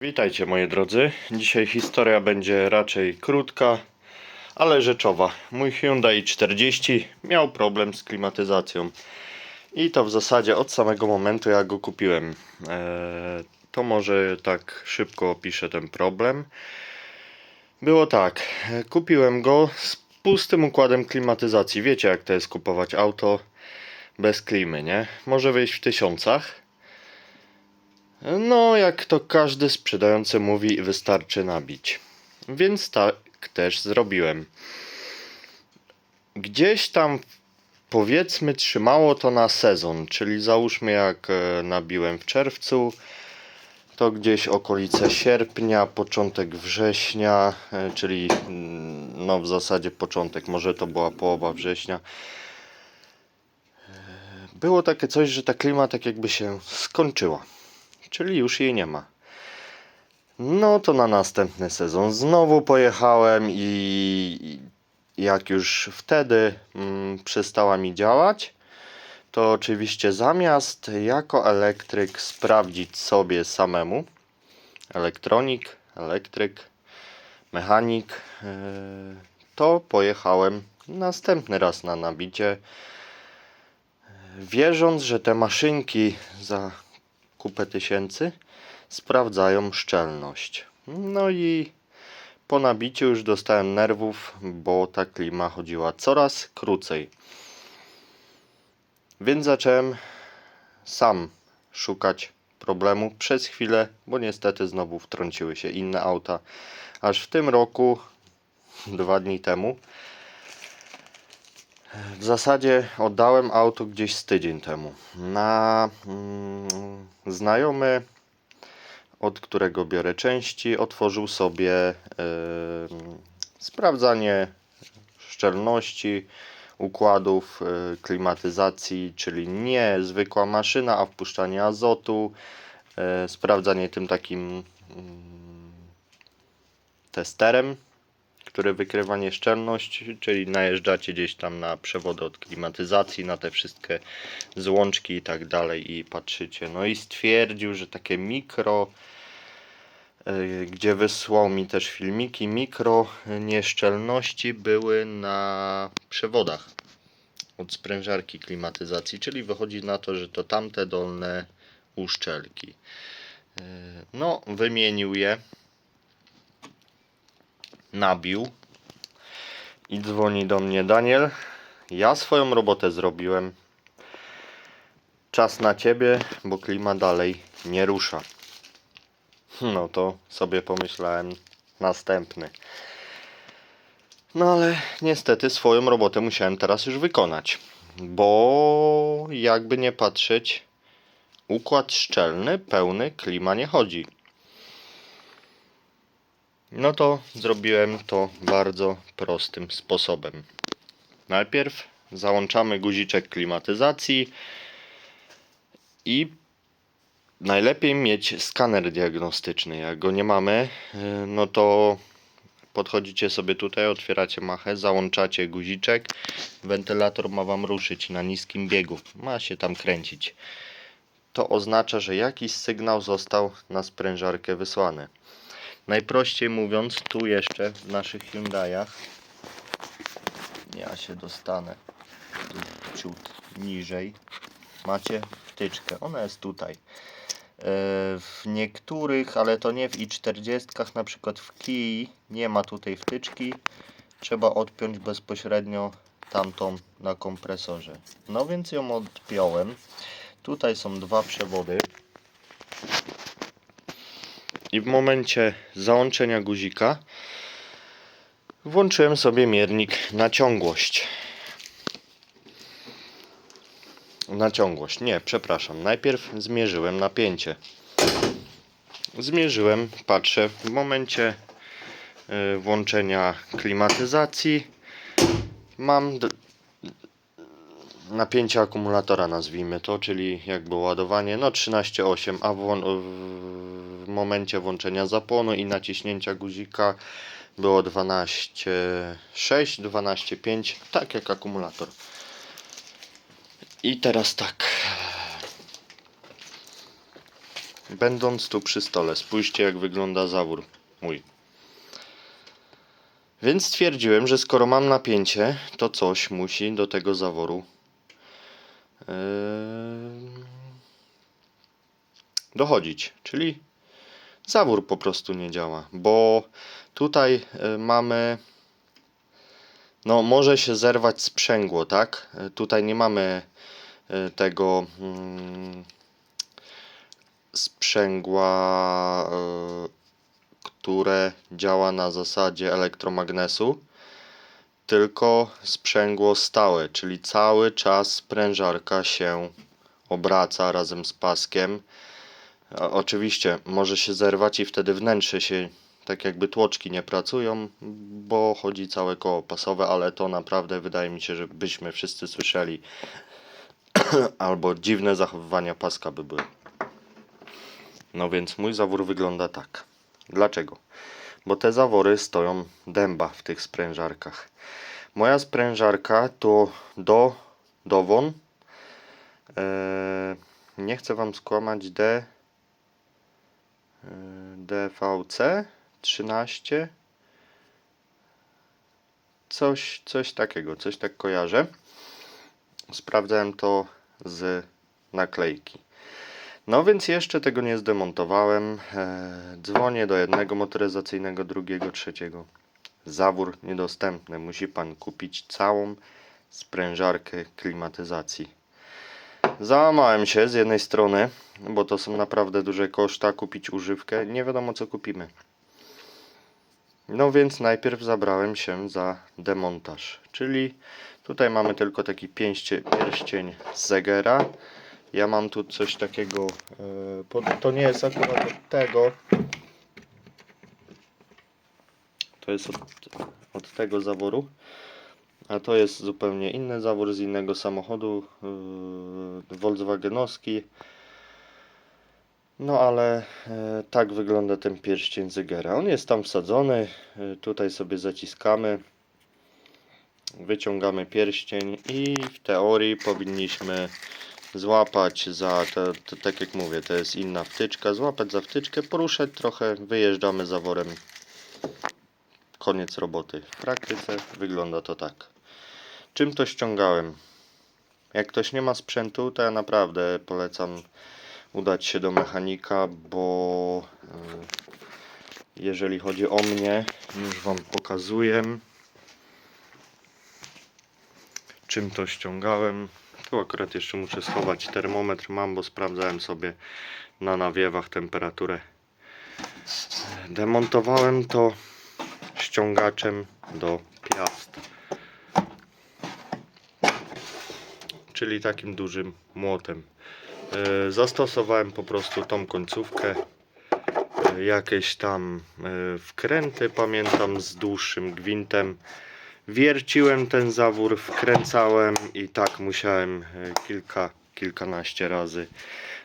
Witajcie moi drodzy. Dzisiaj historia będzie raczej krótka, ale rzeczowa. Mój Hyundai 40 miał problem z klimatyzacją. I to w zasadzie od samego momentu jak go kupiłem. Eee, to może tak szybko opiszę ten problem. Było tak, e, kupiłem go z pustym układem klimatyzacji. Wiecie jak to jest kupować auto bez klimy, nie? Może wyjść w tysiącach. No, jak to każdy sprzedający mówi, wystarczy nabić. Więc tak też zrobiłem. Gdzieś tam powiedzmy trzymało to na sezon, czyli załóżmy jak e, nabiłem w czerwcu, to gdzieś okolice sierpnia, początek września, e, czyli mm, no w zasadzie początek, może to była połowa września. E, Było takie coś, że ta klima tak jakby się skończyła czyli już jej nie ma. No to na następny sezon znowu pojechałem i jak już wtedy mm, przestała mi działać, to oczywiście zamiast jako elektryk sprawdzić sobie samemu, elektronik, elektryk, mechanik, yy, to pojechałem następny raz na nabicie, wierząc, że te maszynki za kupę tysięcy sprawdzają szczelność. No i po nabiciu już dostałem nerwów, bo ta klima chodziła coraz krócej. Więc zacząłem sam szukać problemu przez chwilę, bo niestety znowu wtrąciły się inne auta. Aż w tym roku, dwa dni temu, w zasadzie oddałem auto gdzieś z tydzień temu. Na mm, znajomy, od którego biorę części, otworzył sobie e, sprawdzanie szczelności układów e, klimatyzacji, czyli nie zwykła maszyna, a wpuszczanie azotu, e, sprawdzanie tym takim mm, testerem które wykrywa nieszczelność, czyli najeżdżacie gdzieś tam na przewody od klimatyzacji, na te wszystkie złączki i tak dalej i patrzycie. No i stwierdził, że takie mikro, yy, gdzie wysłał mi też filmiki, mikro nieszczelności były na przewodach od sprężarki klimatyzacji, czyli wychodzi na to, że to tamte dolne uszczelki. Yy, No, wymienił je nabił i dzwoni do mnie Daniel. Ja swoją robotę zrobiłem. Czas na ciebie, bo klima dalej nie rusza. No to sobie pomyślałem następny. No ale niestety swoją robotę musiałem teraz już wykonać. Bo jakby nie patrzeć, układ szczelny, pełny, klima nie chodzi. No to zrobiłem to bardzo prostym sposobem. Najpierw załączamy guziczek klimatyzacji i najlepiej mieć skaner diagnostyczny. Jak go nie mamy, y, no to podchodzicie sobie tutaj, otwieracie machę, załączacie guziczek. Wentylator ma Wam ruszyć na niskim biegu. Ma się tam kręcić. To oznacza, że jakiś sygnał został na sprężarkę wysłany. Najprościej mówiąc, tu jeszcze w naszych Hyundai'ach ja się dostanę tu ciut niżej. Macie wtyczkę, ona jest tutaj. E, W niektórych, ale to nie w i40, na przykład w Kii nie ma tutaj wtyczki. Trzeba odpiąć bezpośrednio tamtą na kompresorze. No więc ją odpiąłem. Tutaj są dwa przewody. I w momencie załączenia guzika włączyłem sobie miernik na ciągłość. Na ciągłość, nie, przepraszam. Najpierw zmierzyłem napięcie. Zmierzyłem, patrzę, w momencie y, włączenia klimatyzacji mam napięcie akumulatora, nazwijmy to, czyli jakby ładowanie, no 13,8, a włą- w momencie włączenia zapłonu i naciśnięcia guzika było 12,6, 12,5, tak jak akumulator. I teraz tak. będąc tu przy stole, spójrzcie jak wygląda zawór mój. Więc stwierdziłem, że skoro mam napięcie, to coś musi do tego zaworu yy, dochodzić. Czyli zawór po prostu nie działa, bo tutaj y, mamy no może się zerwać sprzęgło, tak? Y, Tutaj nie mamy y, tego mm, sprzęgła, które działa na zasadzie elektromagnesu, tylko sprzęgło stałe, czyli cały czas sprężarka się obraca razem z paskiem. Oczywiście może się zerwać i wtedy wnętrze się tak jakby tłoczki nie pracują, bo chodzi całe koło pasowe, ale to naprawdę wydaje mi się, że byśmy wszyscy słyszeli albo dziwne zachowywania paska by były. No więc mój zawór wygląda tak. Dlaczego? Bo te zawory stoją dęba w tych sprężarkach. Moja sprężarka to do dowon. Eee, nie chcę wam skłamać D DVC 13 coś, coś takiego, coś tak kojarzę. Sprawdzałem to z naklejki. No więc jeszcze tego nie zdemontowałem. Eee, dzwonię do jednego motoryzacyjnego, drugiego, trzeciego. Zawór niedostępny. Musi pan kupić całą sprężarkę klimatyzacji. Załamałem się z jednej strony, bo to są naprawdę duże koszta kupić używkę. Nie wiadomo co kupimy. No więc najpierw zabrałem się za demontaż, czyli tutaj mamy tylko taki pięście, pierścień z Zegera. Ja mam tu coś takiego, e, to nie jest akurat od tego, to jest od, od tego zaworu, a to jest zupełnie inny zawór z innego samochodu, yy, Volkswagenowski. No ale e, tak wygląda ten pierścień Zegera. On jest tam wsadzony, e, tutaj sobie zaciskamy, wyciągamy pierścień i w teorii powinniśmy złapać za, to, to, tak jak mówię, to jest inna wtyczka, złapać za wtyczkę, poruszać trochę, wyjeżdżamy zaworem. Koniec roboty. W praktyce wygląda to tak. Czym to ściągałem? Jak ktoś nie ma sprzętu, to ja naprawdę polecam udać się do mechanika, bo y, jeżeli chodzi o mnie, już Wam pokazuję czym to ściągałem. Tu akurat jeszcze muszę schować termometr, mam, bo sprawdzałem sobie na nawiewach temperaturę. Demontowałem to ściągaczem do piast. Czyli takim dużym młotem. E, Zastosowałem po prostu tą końcówkę. e, Jakieś tam e, wkręty, pamiętam, z dłuższym gwintem. Wierciłem ten zawór, wkręcałem i tak musiałem kilka, kilkanaście razy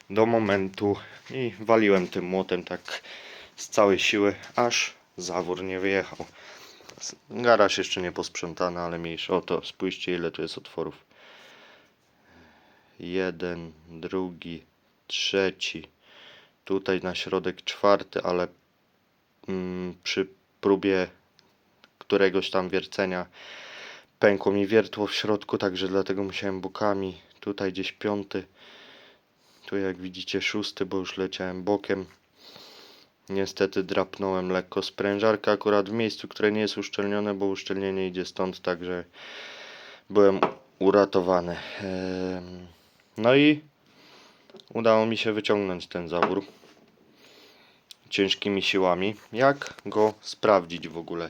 do momentu i waliłem tym młotem tak z całej siły, aż zawór nie wyjechał. Garaż jeszcze nie posprzątany, ale mniejszy. Oto, spójrzcie ile tu jest otworów. Jeden, drugi, trzeci. Tutaj na środek czwarty, ale mm, przy próbie któregoś tam wiercenia pękło mi wiertło w środku, także dlatego musiałem bokami. Tutaj gdzieś piąty. Tu jak widzicie szósty, bo już leciałem bokiem. Niestety drapnąłem lekko sprężarkę akurat w miejscu, które nie jest uszczelnione, bo uszczelnienie idzie stąd, także byłem uratowany. Em, No i udało mi się wyciągnąć ten zawór ciężkimi siłami. Jak go sprawdzić w ogóle?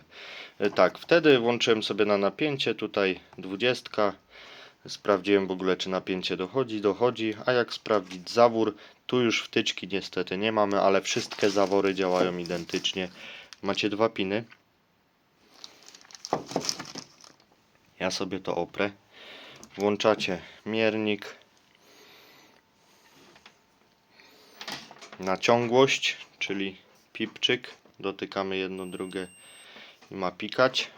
E, Tak, wtedy włączyłem sobie na napięcie, tutaj 20. Sprawdziłem w ogóle, czy napięcie dochodzi, dochodzi. A jak sprawdzić zawór? Tu już wtyczki niestety nie mamy, ale wszystkie zawory działają identycznie. Macie dwa piny. Ja sobie to oprę. Włączacie miernik na ciągłość, czyli pipczyk. Dotykamy jedno, drugie i ma pikać.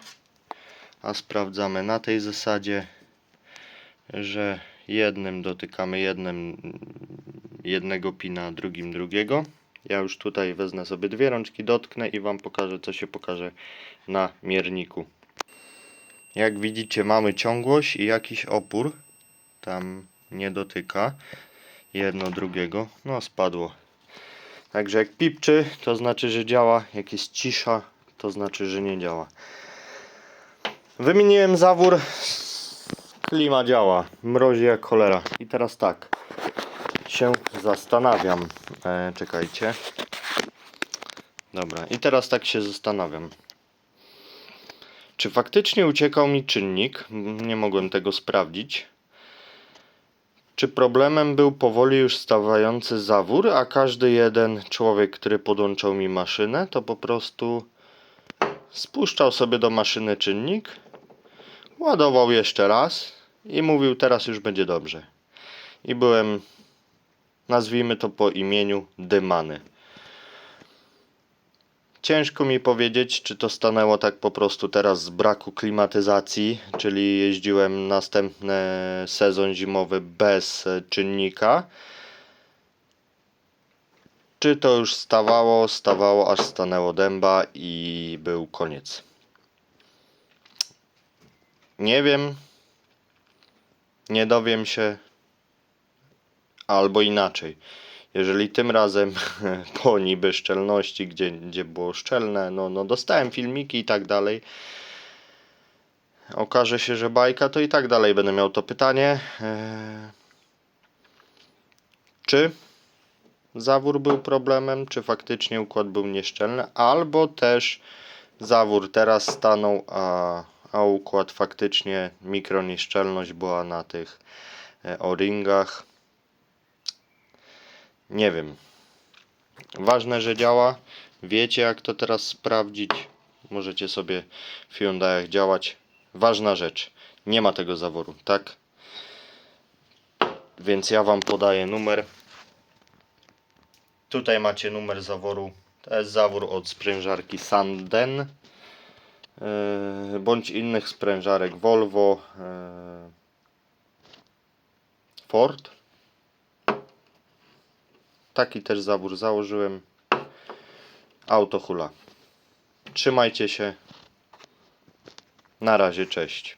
A sprawdzamy na tej zasadzie, że jednym dotykamy jednym jednego pina, drugim drugiego. Ja już tutaj wezmę sobie dwie rączki, dotknę i Wam pokażę, co się pokaże na mierniku. Jak widzicie, mamy ciągłość i jakiś opór. Tam nie dotyka jedno drugiego. No, spadło. Także jak pipczy, to znaczy, że działa. Jak jest cisza, to znaczy, że nie działa. Wymieniłem zawór. Klima działa. Mrozi jak cholera. I teraz tak. Się zastanawiam. E, czekajcie. Dobra. I teraz tak się zastanawiam. Czy faktycznie uciekał mi czynnik? Nie mogłem tego sprawdzić. Czy problemem był powoli już stawający zawór, a każdy jeden człowiek, który podłączał mi maszynę, to po prostu spuszczał sobie do maszyny czynnik, ładował jeszcze raz i mówił teraz już będzie dobrze. I byłem, nazwijmy to po imieniu, dymany. Ciężko mi powiedzieć, czy to stanęło tak po prostu teraz z braku klimatyzacji, czyli jeździłem następny sezon zimowy bez e, czynnika. Czy to już stawało, stawało, aż stanęło dęba i był koniec. Nie wiem. Nie dowiem się. Albo inaczej. Jeżeli tym razem po niby szczelności, gdzie, gdzie było szczelne, no, no dostałem filmiki i tak dalej. Okaże się, że bajka, to i tak dalej będę miał to pytanie. Eee, czy zawór był problemem, czy faktycznie układ był nieszczelny, albo też zawór teraz stanął, a, a układ faktycznie mikronieszczelność była na tych e, o-ringach. Nie wiem. Ważne, że działa. Wiecie, jak to teraz sprawdzić. Możecie sobie w Hyundai'ach działać. Ważna rzecz. Nie ma tego zaworu, tak? Więc ja Wam podaję numer. Tutaj macie numer zaworu. To jest zawór od sprężarki Sanden. Yy, bądź innych sprężarek Volvo. Yy, Ford. Taki też zawór założyłem. Auto hula. Trzymajcie się. Na razie, cześć.